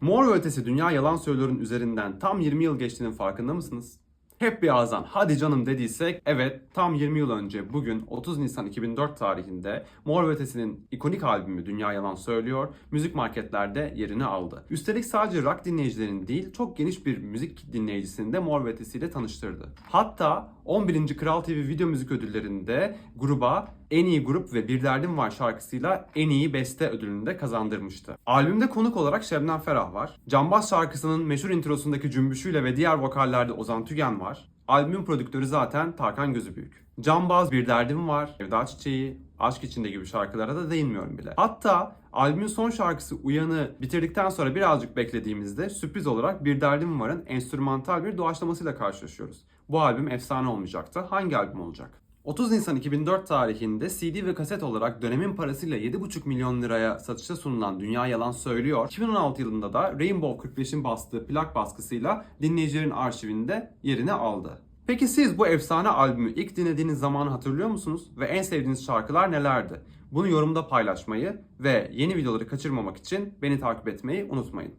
Mor ve Ötesi Dünya Yalan Söylüyor'un üzerinden tam 20 yıl geçtiğinin farkında mısınız? Hep bir ağızdan hadi canım dediysek evet tam 20 yıl önce bugün 30 Nisan 2004 tarihinde Mor ve Ötesi'nin ikonik albümü Dünya Yalan Söylüyor müzik marketlerde yerini aldı. Üstelik sadece rock dinleyicilerinin değil çok geniş bir müzik dinleyicisini de Mor ve Ötesi ile tanıştırdı. Hatta 11. Kral TV Video Müzik Ödülleri'nde gruba en iyi grup ve Bir Derdim Var şarkısıyla en iyi beste ödülünü de kazandırmıştı. Albümde konuk olarak Şebnem Ferah var. Cambaz şarkısının meşhur introsundaki cümbüşüyle ve diğer vokallerde Ozan Tügen var. Albümün prodüktörü zaten Tarkan Gözübüyük. Cambaz, Bir Derdim Var, Sevda Çiçeği, Aşk İçinde gibi şarkılara da değinmiyorum bile. Hatta albümün son şarkısı Uyan'ı bitirdikten sonra birazcık beklediğimizde sürpriz olarak Bir Derdim Var'ın enstrümantal bir doğaçlamasıyla karşılaşıyoruz. Bu albüm efsane olmayacaktı. Hangi albüm olacak? 30 Nisan 2004 tarihinde CD ve kaset olarak dönemin parasıyla 7,5 milyon liraya satışa sunulan Dünya Yalan Söylüyor, 2016 yılında da Rainbow 45'in bastığı plak baskısıyla dinleyicilerin arşivinde yerini aldı. Peki siz bu efsane albümü ilk dinlediğiniz zamanı hatırlıyor musunuz? Ve en sevdiğiniz şarkılar nelerdi? Bunu yorumda paylaşmayı ve yeni videoları kaçırmamak için beni takip etmeyi unutmayın.